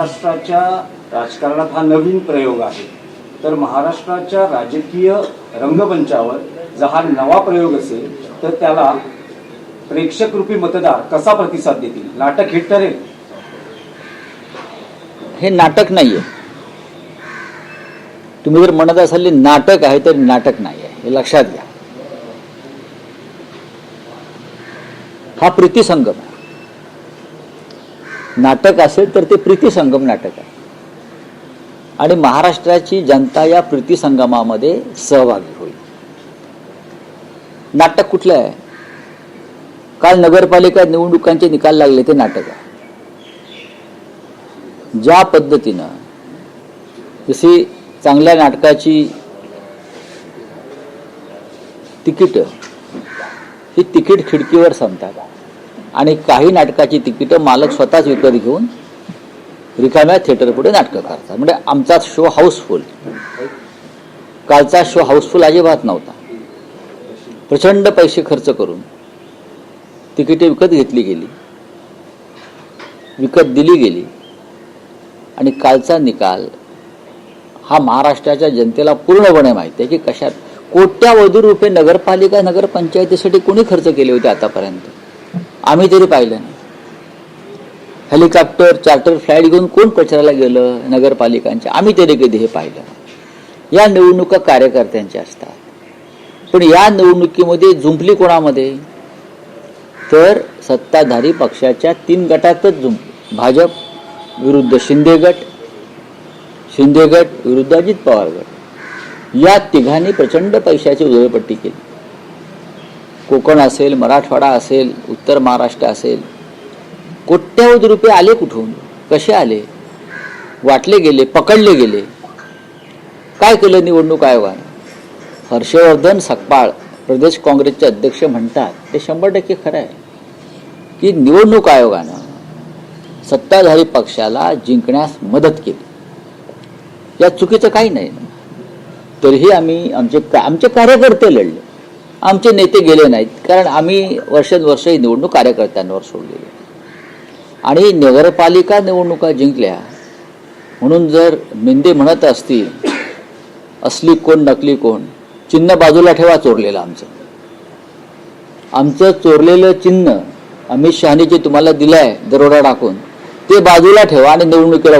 महाराष्ट्राच्या राजकारणात हा नवीन प्रयोग आहे. तर महाराष्ट्राच्या राजकीय रंगमंचावर जर हा नवा प्रयोग असेल तर त्याला प्रेक्षक रूपी मतदार कसा प्रतिसाद देतील? नाटक हिट ठरेल? हे नाटक नाहीये. तुम्ही जर म्हणत असाल नाटक आहे तर नाटक नाही आहे हे लक्षात घ्या. हा प्रीतिसंगम आहे. नाटक असेल तर ते प्रीतीसंगम नाटक आहे. आणि महाराष्ट्राची जनता या प्रीतीसंगमामध्ये सहभागी होईल. नाटक कुठलं आहे? काल नगरपालिका निवडणुकांचे निकाल लागले ते नाटक आहे. ज्या पद्धतीनं जशी चांगल्या नाटकाची तिकीट ही तिकीट खिडकीवर संपतात. आणि काही नाटकाची तिकीटं मालक स्वतःच विकत घेऊन रिकाम्या थिएटरपुढे नाटकं करतात म्हणजे आमचा शो हाऊसफुल. कालचा शो हाऊसफुल अजिबात नव्हता. प्रचंड पैसे खर्च करून तिकिटे विकत घेतली गेली. विकत दिली गेली. आणि कालचा निकाल हा महाराष्ट्राच्या जनतेला पूर्णपणे माहिती आहे की कशात कोट्यावधी रुपये नगरपालिका नगरपंचायतीसाठी कोणी खर्च केले होते आतापर्यंत? आम्ही तरी पाहिलं नाही. हेलिकॉप्टर चार्टर फ्लाईट घेऊन कोण प्रचाराला गेलं? नगरपालिकांच्या. आम्ही तरी कधी हे पाहिलं या निवडणुका कार्यकर्त्यांच्या असतात. पण या निवडणुकीमध्ये जुंपली कोणामध्ये? तर सत्ताधारी पक्षाच्या तीन गटातच जुंपली भाजप विरुद्ध शिंदे गट शिंदे गट विरुद्ध अजित पवार गट. या तिघांनी प्रचंड पैशाची उधळपट्टी केली. कोकण असेल मराठवाडा असेल उत्तर महाराष्ट्र असेल कोट्यावधी रुपये आले कुठून? कसे आले? वाटले गेले पकडले गेले. काय केलं निवडणूक आयोगाने? हर्षवर्धन सकपाळ प्रदेश काँग्रेसचे अध्यक्ष म्हणतात ते शंभर टक्के खरं आहे की निवडणूक आयोगानं सत्ताधारी पक्षाला जिंकण्यास मदत केली. या चुकीचं काही नाही. तरीही आम्ही आमचे आमचे कार्यकर्ते लढले. आमचे नेते गेले नाहीत. कारण आम्ही वर्षानुवर्ष ही निवडणूक कार्यकर्त्यांवर सोडलेली आणि नगरपालिका निवडणुका जिंकल्या. म्हणून जर मेंदे म्हणत असतील असली कोण नकली कोण चिन्ह बाजूला ठेवा चोरलेलं आमचं. आमचं चोरलेलं चिन्ह अमित शहानी जे तुम्हाला दिलंय दरोडा टाकून ते बाजूला ठेवा आणि निवडणुकीला